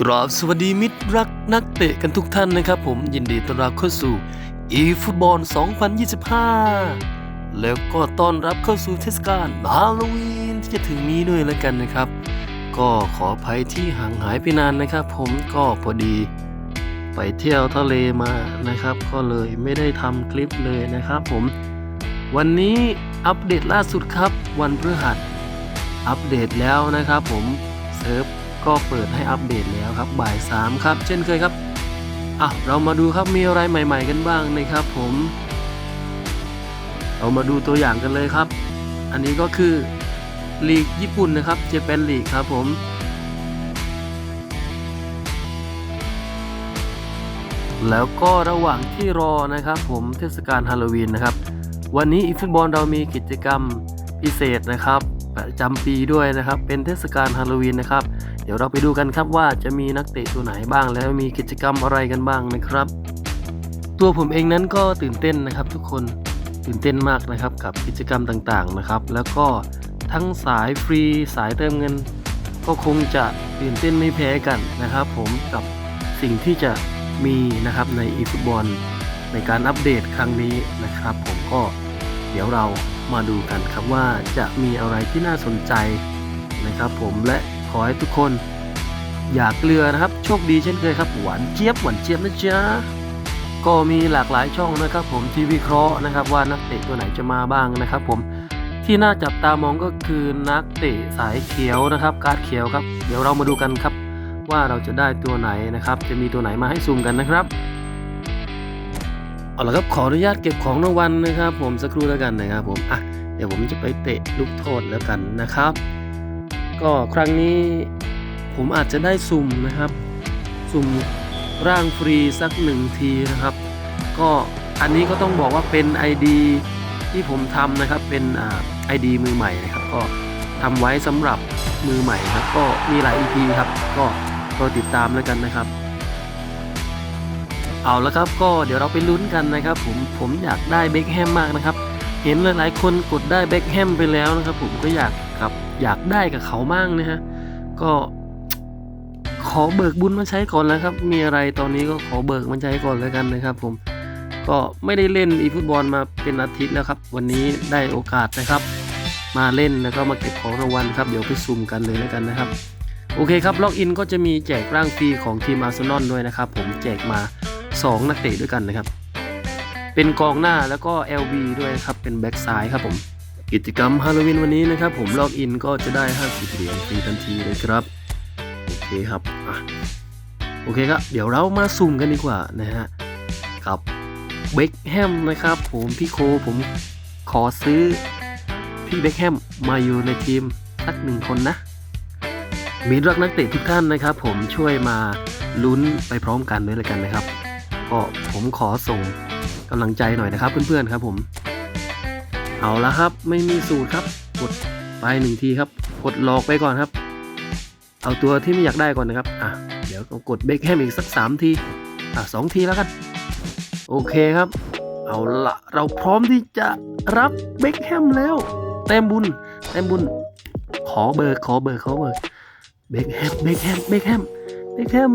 กราบสวัสดีมิตรรักนักเตะกันทุกท่านนะครับผมยินดีต้อนรับเข้าสู่ e ฟุตบอล2025 แล้วก็ต้อนรับเข้าสู่เทศกาลฮาโลวีนที่จะถึงนี้ด้วยแล้วกันนะครับ ก็ขออภัยที่ห่างหายไปนานนะครับผมก็พอดี ไปเที่ยวทะเลมานะครับ ก็เลยไม่ได้ทำคลิปเลยนะครับผมวันนี้อัปเดตล่าสุดครับ วันพฤหัส อัปเดตแล้วนะครับผมเซิร์ฟ ก็เปิดให้อัปเดตแล้วครับบ่าย3ครับเช่นเคยครับอะเรามาดูครับมีอะไรใหม่ ๆ กันบ้างนะครับผม เรามาดูตัวอย่างกันเลยครับ อันนี้ก็คือลีกญี่ปุ่นนะครับเจแปนลีกครับผมแล้วก็ระหว่างที่รอนะครับผมเทศกาลฮาโลวีนนะครับ วันนี้อีฟุตบอลเรามีกิจกรรมพิเศษนะครับ ประจำปีด้วยนะครับ เป็นเทศกาลฮาโลวีนนะครับ เดี๋ยวเราไปดูกันครับว่าจะมีนักเตะตัวไหนบ้าง แล้วมีกิจกรรมอะไรกันบ้างนะครับ ตัวผมเองนั้นก็ตื่นเต้นนะครับ ทุกคนตื่นเต้นมากนะครับกับกิจกรรมต่างๆนะครับ แล้วก็ทั้งสายฟรีสายเติมเงิน ก็คงจะตื่นเต้นไม่แพ้กันนะครับ ผมกับสิ่งที่จะมีนะครับใน eFootball ในการอัปเดตครั้งนี้นะครับ ผมก็เดี๋ยวเรามาดูกันครับว่าจะมีอะไรที่น่าสนใจนะครับ ผมและ อให้ทุกคน อยากเรือนะครับ โชคดีเช่นเคยครับ หวานเจี๊ยบหวานเจี๊ยบนะจ๊ะก็มีหลากหลายช่องนะครับผมที่วิเคราะห์นะครับว่านักเตะตัวไหนจะมาบ้างนะครับ ผมที่น่าจับตามองก็คือนักเตะสายเขียวนะครับการ์ดเขียวครับ เดี๋ยวเรามาดูกันครับ ว่าเราจะได้ตัวไหนนะครับ จะมีตัวไหนมาให้ซูมกันนะครับเอาละครับขออนุญาตเก็บของรางวัลนะครับ ผมสักครู่แล้วกันนะครับผมอะเดี๋ยวผมจะไปเตะลูกโทษแล้วกันนะครับ ก็ครั้งนี้ผมอาจจะได้สุ่มนะครับ สุ่มร่างฟรีสักหนึ่งทีนะครับ ก็อันนี้ก็ต้องบอกว่าเป็น ID ที่ผมทำนะครับเป็นไอ่า ID มือใหม่นะครับ ก็ทำไว้สำหรับมือใหม่ครับก็มีหลาย EP ครับ ก็รอติดตามแล้วกันนะครับ เอาละครับก็เดี๋ยวเราไปลุ้นกันนะครับ ผมผมอยากได้เบคแฮมมากนะครับ เห็นหลายๆคนกดได้เบคแฮมไปแล้วนะครับ ผมก็อยาก ครับ อยากได้กับเขาบ้างนะฮะ ก็ขอเบิกบุญมาใช้ก่อนแล้วครับ มีอะไรตอนนี้ก็ขอเบิกมาใช้ก่อนแล้วกันนะครับผม ก็ไม่ได้เล่นอีฟุตบอลมาเป็นอาทิตย์แล้วครับ วันนี้ได้โอกาสนะครับ มาเล่นแล้วก็มาเก็บของรางวัลครับ เดี๋ยวไปซุ่มกันเลยแล้วกันนะครับ โอเคครับ ล็อกอินก็จะมีแจกร่างฟรีของทีมอาร์เซนอลด้วยนะครับ ผมแจกมา 2 นักเตะด้วยกันนะครับ เป็นกองหน้าแล้วก็ LB ด้วยครับ เป็นแบ็กซ้ายครับผม กิจกรรมฮาโลวีนวันนี้นะครับ ผมล็อกอินก็จะได้ 50 เหรียญฟรีทันทีเลยครับ โอเคครับอะโอเคครับ เดี๋ยวเรามาสุ่มกันดีกว่านะฮะกับเบคแฮมนะครับ ผมพี่โคผมขอซื้อพี่เบคแฮมมาอยู่ในทีมสักหนึ่งคนนะมีรักนักเตะทุกท่านนะครับ ผมช่วยมาลุ้นไปพร้อมกันด้วยลยกันนะครับก็ผมขอส่งกำลังใจหน่อยนะครับ เพื่อนๆครับผม เอาละครับ ไม่มีสูตรครับ กดไปหนึ่งทีครับ กดหลอกไปก่อนครับ เอาตัวที่ไม่อยากได้ก่อนนะครับ อะ เดี๋ยวก็กดเบคแฮมอีกสักสามที อะสองทีแล้วกัน โอเคครับ เอาละเราพร้อมที่จะรับเบคแฮมแล้วเต็มบุญเต็มบุญ ขอเบิกขอเบิกขอเบิกเบคแฮม เบคแฮม เบคแฮม เบคแฮม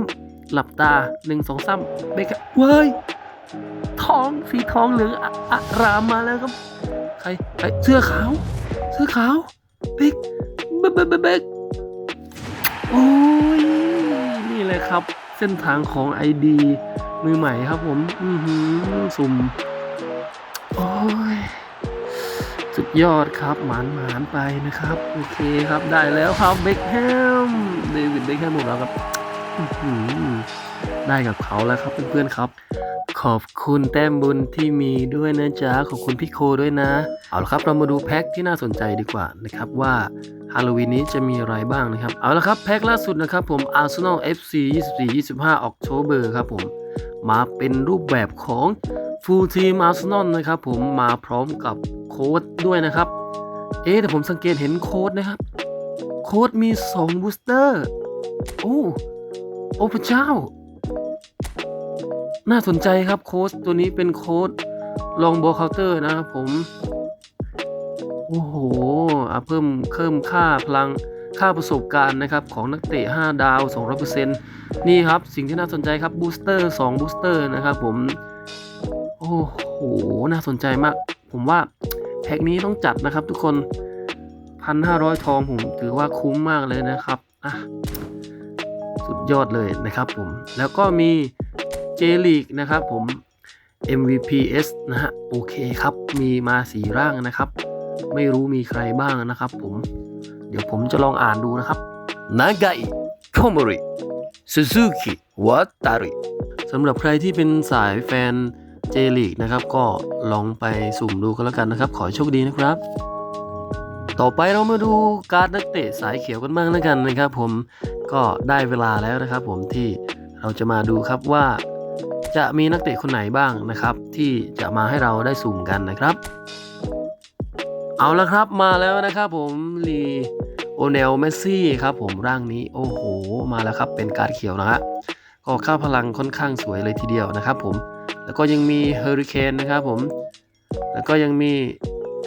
หลับตาหนึ่งสองสามเบคแฮมเว้ย ทองสีทองเหลืองอะอะรามมาแล้วครับ ใครใครเสื้อขาว เสื้อขาวเบคเบคเบคเบคเบคโอ้ยนี่เลยครับ เส้นทางของไอดีมือใหม่ครับผม อือหือสุ่ม โอ้ย สุดยอดครับ หมานหมานไปนะครับ โอเคครับได้แล้วครับเบคแฮมเดวิดเบคแฮมหมดแล้วครับอื้อหือได้กับเขาแล้วครับเพื่อนๆครับ ขอบคุณแต้มบุญที่มีด้วยนะจ๊ะขอบคุณพี่โคด้วยนะ เอาละครับเรามาดูแพ็คที่น่าสนใจดีกว่านะครับว่าฮาโลวีนนี้จะมีอะไรบ้างนะครับ เอาละครับแพ็คล่าสุดนะครับผม Arsenal FC 24-25 October ครับผม มาเป็นรูปแบบของ Full Team Arsenal นะครับผมมาพร้อมกับโค้ดด้วยนะครับ เอ๊แต่ผมสังเกตเห็นโค้ดนะครับ โค้ดมี 2 บูสเตอร์ โอ้ โอ้พระเจ้า น่าสนใจครับโค้ดตัวนี้เป็นโค้ดลองบอลเคาน์เตอร์นะครับผม โอ้โหอะเพิ่มเพิ่มค่าพลังค่าประสบการณ์นะครับของนักเตะ 5 ดาว 200%นี่ครับสิ่งที่น่าสนใจครับบูสเตอร์2บูสเตอร์นะครับผม โอ้โห น่าสนใจมาก ผมว่าแพ็กนี้ต้องจัดนะครับทุกคน 1,500 ทองผมถือว่าคุ้มมากเลยนะครับ อะ สุดยอดเลยนะครับผม แล้วก็มี J League นะครับผม MVPS นะฮะโอเคครับ มีมาสีร่างนะครับ ไม่รู้มีใครบ้างนะครับผม เดี๋ยวผมจะลองอ่านดูนะครับนากาอิโคมริซูซูกิวัตาริสำหรับใครที่เป็นสายแฟนเจลีกนะครับ ก็ลองไปสุ่มดูก็แล้วกันนะครับ ขอโชคดีนะครับ ต่อไปเรามาดูการนักเตะสายเขียวกันบ้างแล้วกันนะครับ ผมก็ได้เวลาแล้วนะครับ ผมที่เราจะมาดูครับว่า จะมีนักเตะคนไหนบ้างนะครับ ที่จะมาให้เราได้สุ่มกันนะครับ เอาละครับมาแล้วนะครับผมลีโอเนลเมสซี่ครับผมร่างนี้โอ้โห มาแล้วครับเป็นการ์ดเขียวนะฮะก็ค่าพลังค่อนข้างสวยเลยทีเดียวนะครับผมแล้วก็ยังมีเฮอริเคนนะครับผมแล้วก็ยังมี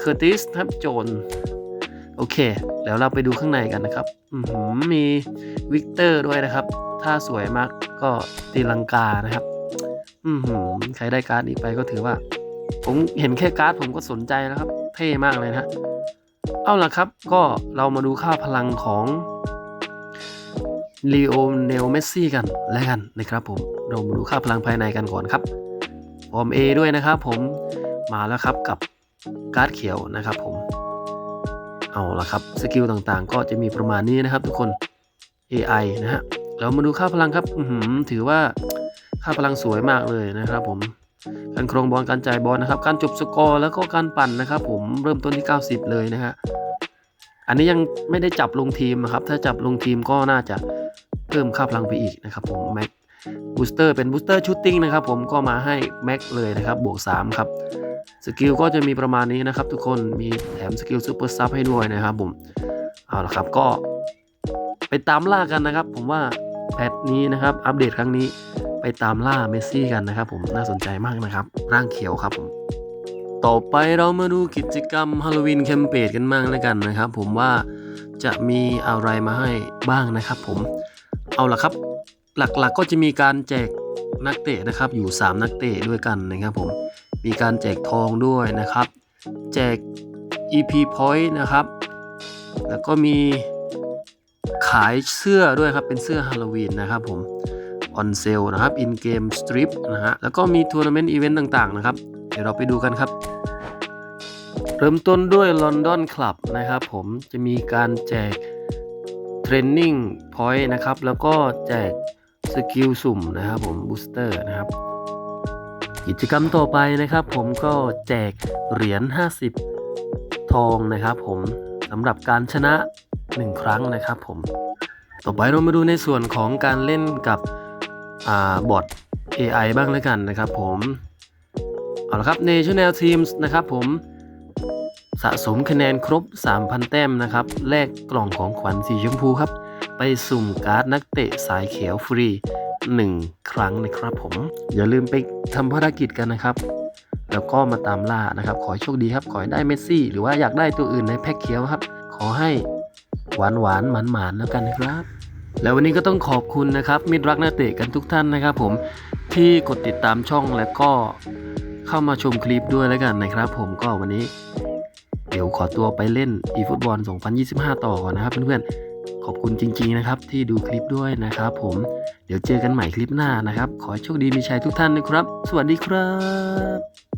เคอร์ติสครับโจนโอเค แล้วเราไปดูข้างในกันนะครับมีวิกเตอร์ด้วยนะครับ ถ้าสวยมากก็ตีลังกานะครับ อือหือใครได้การ์ดนี้ไปก็ถือว่า ผมเห็นแค่การ์ดผมก็สนใจแล้วครับ เท่มากเลยนะเอาล่ะครับ ก็เรามาดูค่าพลังของลีโอเนลเมสซี่กันแล้วกันนะครับผมเรามาดูค่าพลังภายในกันก่อนครับฟอร์ม A ด้วยนะครับผมมาแล้วครับกับการ์ดเขียวนะครับผม เอาละครับสกิลต่างๆ ก็จะมีประมาณนี้นะครับทุกคน AI นะฮะเรามาดูค่าพลังครับถือว่า ค่าพลังสวยมากเลยนะครับผมการครองบอลการจ่ายบอลนะครับ การจบสกอร์แล้วก็การปั่นนะครับ ผมเริ่มต้นที่ 90 เลยนะฮะอันนี้ยังไม่ได้จับลงทีมนะครับ ถ้าจับลงทีมก็น่าจะเพิ่มค่าพลังไปอีกนะครับ ผมแม็กบูสเตอร์เป็นบูสเตอร์ชูตติ้งนะครับ ผมก็มาให้แม็กเลยนะครับ บวก 3 ครับสกิลก็จะมีประมาณนี้นะครับ ทุกคนมีแถมสกิลซูเปอร์ซับให้ด้วยนะครับ ผมเอาละครับก็ไปตามล่ากันนะครับ ผมว่าแพทนี้นะครับ อัปเดตครั้งนี้ ไปตามล่าเมสซี่กันนะครับผมน่าสนใจมากนะครับ ร่างเขียวครับผมต่อไปเรามาดูกิจกรรมฮาโลวีนแคมเปญกันบ้างแล้วกันนะครับ ผมว่าจะมีอะไรมาให้บ้างนะครับ ผมเอาละครับ หลักๆก็จะมีการแจกนักเตะนะครับ อยู่ 3 นักเตะด้วยกันนะครับผมมีการแจกทองด้วยนะครับ แจก EP point นะครับ แล้วก็มีขายเสื้อด้วยครับเป็นเสื้อฮาโลวีนนะครับผม ออนเซลนะครับอินเกมสตริปนะฮะแล้วก็มีทัวร์นาเมนต์อีเวนต์ต่างๆนะครับ เดี๋ยวเราไปดูกันครับ เริ่มต้นด้วย London Club นะครับผมจะมีการแจก Training Point นะครับ แล้วก็แจกสกิลสุ่มนะครับผมบูสเตอร์นะครับ กิจกรรมต่อไปนะครับผมก็แจกเหรียญ 50 ทองนะครับผมสำหรับการชนะ 1 ครั้งนะครับผมต่อไปเรามาดูในส่วนของการเล่นกับ บอท AI บ้างแล้วกันนะครับผมเอาละครับ National Teams นะครับผมสะสมคะแนนครบ 3,000 แต้มนะครับแลกกล่องของขวัญสีชมพูครับ ไปสุ่มการ์ดนักเตะสายเขียวฟรี 1 ครั้งนะครับผม อย่าลืมไปทำภารกิจกันนะครับ แล้วก็มาตามล่านะครับ ขอโชคดีครับ ขอได้เมสซี่ หรือว่าอยากได้ตัวอื่นในแพ็คเขียวครับ ขอให้หวานหวานหมันหมานแล้วกันนะครับ แล้ววันนี้ก็ต้องขอบคุณนะครับมิตรรักนักเตะกันทุกท่านนะครับ ผมที่กดติดตามช่องและก็เข้ามาชมคลิปด้วยแล้วกันนะครับ ผมก็วันนี้ เดี๋ยวขอตัวไปเล่น eFootball 2025 ต่อก่อนนะครับเพื่อนๆขอบคุณจริง ๆนะครับ ที่ดูคลิปด้วยนะครับ ผมเดี๋ยวเจอกันใหม่คลิปหน้านะครับ ขอโชคดีมีชัยทุกท่านนะครับ สวัสดีครับ